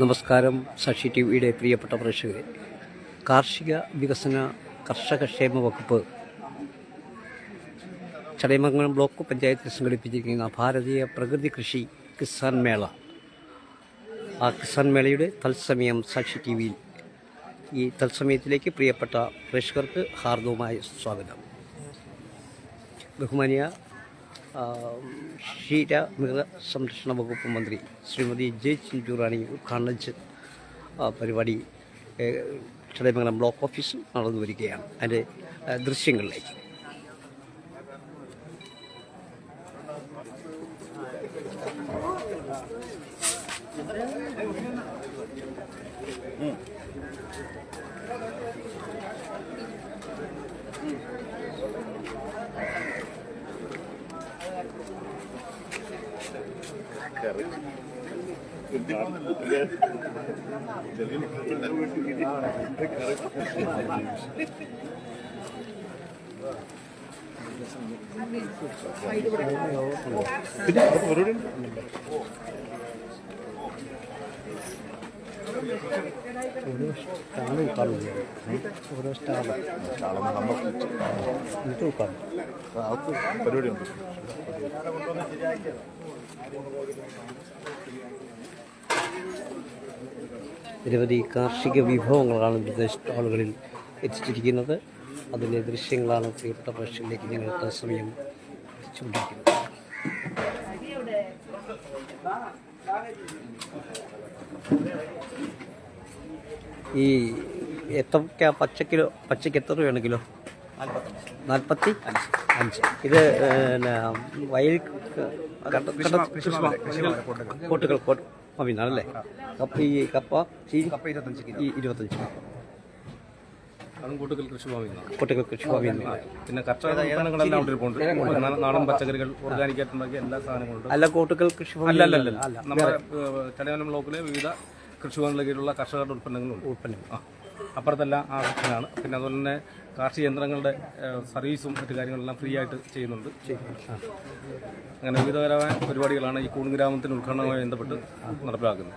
നമസ്കാരം സാക്ഷി ടി വിയുടെ പ്രിയപ്പെട്ട പ്രേക്ഷകരെ. കാർഷിക വികസന കർഷകക്ഷേമ വകുപ്പ് ചടയമംഗലം ബ്ലോക്ക് പഞ്ചായത്തിൽ സംഘടിപ്പിച്ചിരിക്കുന്ന ഭാരതീയ പ്രകൃതി കൃഷി കിസാൻ മേള. ആ കിസാൻ മേളയുടെ തത്സമയം സാക്ഷി ടി വിയിൽ ഈ തത്സമയത്തിലേക്ക് പ്രിയപ്പെട്ട പ്രേക്ഷകർക്ക് ഹാർദവുമായ സ്വാഗതം. ബഹുമാനിയ ക്ഷീര മൃഗ സംരക്ഷണ വകുപ്പ് മന്ത്രി ശ്രീമതി ജെ ചിഞ്ചുറാണി ഉദ്ഘാടനം ചെയ്ത് പരിപാടി ചടയമംഗലം ബ്ലോക്ക് ഓഫീസിൽ നടന്നു വരികയാണ്. അതിന്റെ ആ, ദൃശ്യങ്ങളിലേക്ക് ഓരോ സ്റ്റാളും ഉൾക്കാറുണ്ട് ഓരോ സ്റ്റാളും. എന്നിട്ട് ഉൾക്കാറുണ്ട് പരിപാടിയുണ്ട്. നിരവധി കാർഷിക വിഭവങ്ങളാണ് വിദേശ സ്റ്റാളുകളിൽ എത്തിച്ചിരിക്കുന്നത്. അതിന്റെ ദൃശ്യങ്ങളാണ് പ്രിയപ്പെട്ട പ്രേക്ഷകരിലേക്ക് നിങ്ങൾ തത്സമയം എത്തിച്ചുകൊണ്ടിരിക്കുന്നത്. ഈ എത്ര പച്ചക്കിലോ പച്ചക്ക് എത്ര രൂപയാണ് കിലോ? നാൽപ്പത്തി അഞ്ച്. ഇത് പിന്നെ വയൽ കോട്ടുകൾ. കോട്ട് മീനാണല്ലേ കപ്പ ഈ കപ്പ കിലോ. ഈ ഇരുപത്തഞ്ച്. അതും കൂട്ടുകൽ കൃഷിഭവനിൽ നിന്ന് പിന്നെ കർഷക ഇരിപ്പുണ്ട് നാ- നാടൻ പച്ചക്കറികൾ ഓർഗാനിക് ആയിട്ടുണ്ടാക്കിയ എല്ലാ സാധനങ്ങളും അല്ല കൂട്ടുകൾ കൃഷിഭവൻ അല്ല അല്ല അല്ല. അല്ല. നമ്മുടെ ചടയാനം ബ്ലോക്കിലെ വിവിധ കൃഷിഭവനിലേക്കുള്ള കർഷകരുടെ ഉൽപ്പന്നങ്ങളുണ്ട്. ഉൽപ്പന്നം ആ അപ്പുറത്തെല്ലാം ആ സെക്ഷനാണ് പിന്നെ അതുപോലെ തന്നെ കാർഷിക യന്ത്രങ്ങളുടെ സർവീസും മറ്റു കാര്യങ്ങളെല്ലാം ഫ്രീ ആയിട്ട് ചെയ്യുന്നുണ്ട്. അങ്ങനെ വിവിധകരമായ പരിപാടികളാണ് ഈ കൂൺ ഗ്രാമത്തിന് ഉദ്ഘാടനവുമായി ബന്ധപ്പെട്ട് നടപ്പിലാക്കുന്നത്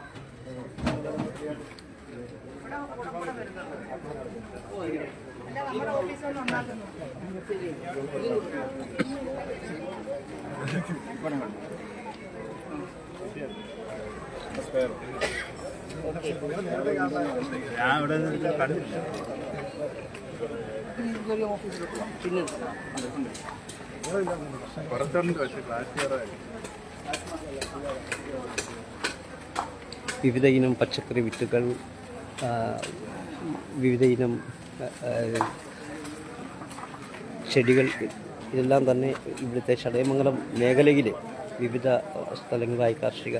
ഞാൻ ഇവിടെ വിവിധ ഇനം പച്ചക്കറി വിത്തുകൾ വിവിധ ഇനം ചെടികൾ ഇതെല്ലാം തന്നെ ഇവിടുത്തെ ചടയമംഗലം മേഖലയിൽ വിവിധ സ്ഥലങ്ങളായി കാർഷിക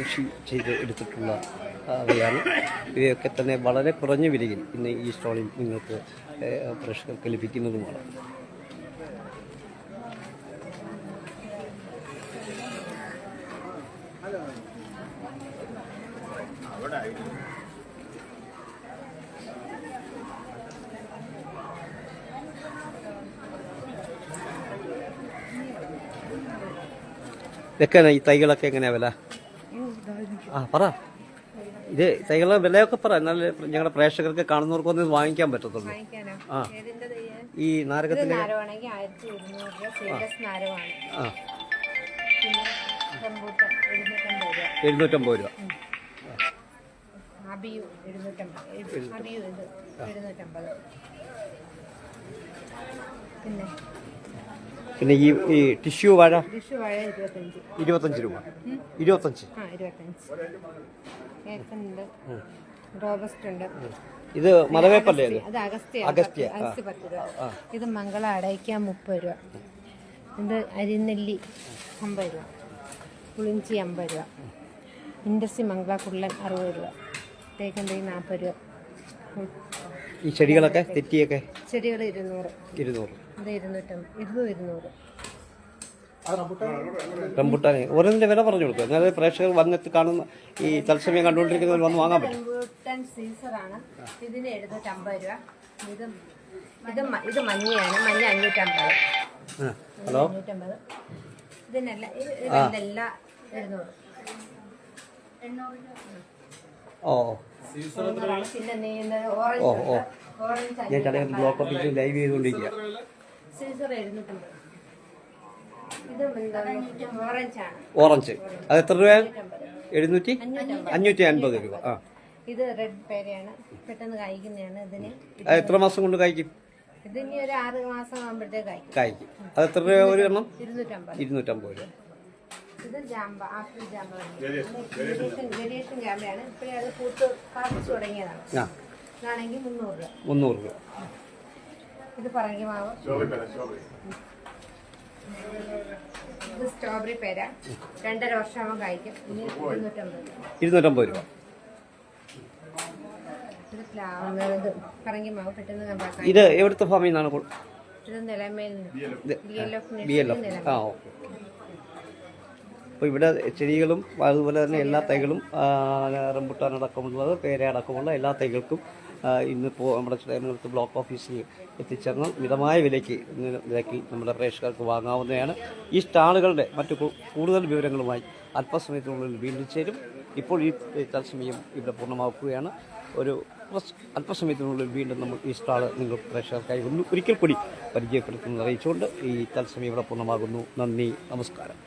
കൃഷി ചെയ്ത് എടുത്തിട്ടുള്ള അവയാണ്. ഇവയൊക്കെ തന്നെ വളരെ കുറഞ്ഞ വിലയിൽ ഇന്ന് ഈ സ്റ്റോളിൽ നിങ്ങൾക്ക് പ്രേക്ഷകർക്ക് ലഭിക്കുന്നതുമാണ്. ഇതൊക്കെ ഈ തൈകളൊക്കെ എങ്ങനെയാ വില? ആ പറ. ഇത് തൈകളുടെ വിലയൊക്കെ പറ. എന്നാലേ ഞങ്ങളുടെ പ്രേക്ഷകർക്ക് കാണുന്നവർക്ക് ഒന്നും വാങ്ങിക്കാൻ പറ്റത്തുള്ളൂ? ആ. ഈ നാരകത്തിന് ആ. എഴുന്നൂറ്റമ്പത് രൂപ. പിന്നെ പിന്നെ ഈ ഈ ടിഷ്യൂ വാഴ? ഇരുപത്തഞ്ച്. ഇരുപത്തഞ്ച് രൂപ. ഇരുപത്തഞ്ച്. ആ ഇരുപത്തഞ്ച്. കേക്കുണ്ട് റോബസ്റ്റ് ഉണ്ട് ഇത് മലവേപ്പല്ലേ അത് അഗസ്ത്യ അഗസ്ത്യ, പത്ത്- അഗസ്ത്യ രൂപ. ഇത് മംഗള അടയ്ക്കാൻ മുപ്പത് രൂപ. ഇത് അരിനെല്ലി അമ്പത് രൂപ. പുളിഞ്ചി അമ്പത് രൂപ. ഇൻഡസ്ട്രി മംഗള കുള്ളൻ അറുപത് രൂപ. തേക്കൻ തൈ നാൽപ്പത് രൂപ. ഈ ചെടികളൊക്കെ തെറ്റിയൊക്കെ? ചെടികൾ ഇരുന്നൂറ്. ഇരുന്നൂറ്. ഇത് ഇരുന്നൂറ്റമ്പത് ഇതും ഇരുന്നൂറ്. റംബുട്ടാനെ ഓരോന്നിന്റെ വില പറഞ്ഞു കൊടുക്കുക. എന്നാലേ പ്രേക്ഷകർ വന്നെത്തി കാണുന്ന ഈ തത്സമയം കണ്ടുകൊണ്ടിരിക്കുന്നവർ വന്ന് വാങ്ങാൻ പറ്റും. റംബൂട്ടാൻ സീസറാണ് ഇതിന് എഴുന്നൂറ്റമ്പത് രൂപ. ഇത് ഇത് മ- ഇത് മഞ്ഞയാണ്. മഞ്ഞ അഞ്ഞൂറ്റമ്പത്. ഹലോ? അഞ്ഞൂറ്റമ്പത്. ഇതിനെല്ലാം ഇത് ഇതെല്ലാം എഴുന്നൂറ്. ഓ. ഓ, ഓ. ഞാൻ ചടങ്ങിൽ ബ്ലോക്ക് ഓഫീസിൽ ലൈവ് ചെയ്തുകൊണ്ടിരിക്കുക. സീസർ എഴുന്നൂറ്റമ്പത് ഇത് എന്താണ് ഓറഞ്ച്. അത് എത്ര രൂപ. എഴുന്നൂറ്റി? അഞ്ഞൂറ്റി അൻപത് രൂപ. ആ. ഇത് റെഡ് പേരയാണ്. പെട്ടെന്ന് കായ്ക്കുന്നതാണ് ഇതിന്. അത് എത്ര മാസം കൊണ്ട് കായ്ക്കും? ഇതിനി ഒരു ആറ് മാസം ആകുമ്പോഴത്തേക്ക് കായ്ക്കും. കായ്ക്കും. അത് എത്ര രൂപ ഒരു എണ്ണം? ഇരുന്നൂറ്റമ്പത്. ഇരുന്നൂറ്റമ്പത് രൂപ. ഇത് ജാമ്പ ആപ്പിൾ ജാമ്പ വേരിയേഷൻ ജാമ്പയാണ്. ഇപ്പോഴേ അത് പൂത്ത് കാപ്പിച്ചു തുടങ്ങിയതാണ്. ഇതാണെങ്കിൽ മുന്നൂറ് രൂപ. മുന്നൂറ് രൂപ. ഇത് പറങ്കി മാവ്. ഇത് സ്ട്രോബെറി പേര. രണ്ടര വർഷമാകുമ്പോൾ കഴിക്കും ഇനി ഇരുന്നൂറ്റമ്പത് രൂപ. ഇരുന്നൂറ്റമ്പത് രൂപ. ഇത് പ്ലാവ്. ഇത് പറങ്കി മാവ്. പെട്ടെന്ന് കമ്പാക്കാം ഇത് എവിടുത്തെ ഫാമിൽ നിന്നാണ് ഇത് നിലമേൽ ഇത് B L F B L F ആ ഓക്കെ. അപ്പോൾ ഇവിടെ ചെടികളും അതുപോലെ തന്നെ എല്ലാ തൈകളും റംബുട്ടാൻ അടക്കമുള്ളത് പേര അടക്കമുള്ള എല്ലാ തൈകൾക്കും ഇന്നിപ്പോൾ നമ്മുടെ ചിലമംഗലത്ത് ബ്ലോക്ക് ഓഫീസിൽ എത്തിച്ചേർന്ന് മിതമായ വിലയ്ക്ക് വിലയ്ക്ക് നമ്മുടെ പ്രേക്ഷകർക്ക് വാങ്ങാവുന്നതാണ്. ഈ സ്റ്റാളുകളുടെ മറ്റു കൂടുതൽ വിവരങ്ങളുമായി അല്പസമയത്തിനുള്ളിൽ വീണ്ടും ചേരും. ഇപ്പോൾ ഈ തത്സമയം ഇവിടെ പൂർണമാക്കുകയാണ്. ഒരു അല്പസമയത്തിനുള്ളിൽ വീണ്ടും നമ്മൾ ഈ സ്റ്റാൾ നിങ്ങൾ പ്രേക്ഷകർക്കായി ഒന്ന് ഒരിക്കൽ കൂടി പരിചയപ്പെടുത്തുന്നത് അറിയിച്ചുകൊണ്ട് ഈ തത്സമയം ഇവിടെ പൂർണമാകുന്നു. നന്ദി നമസ്കാരം.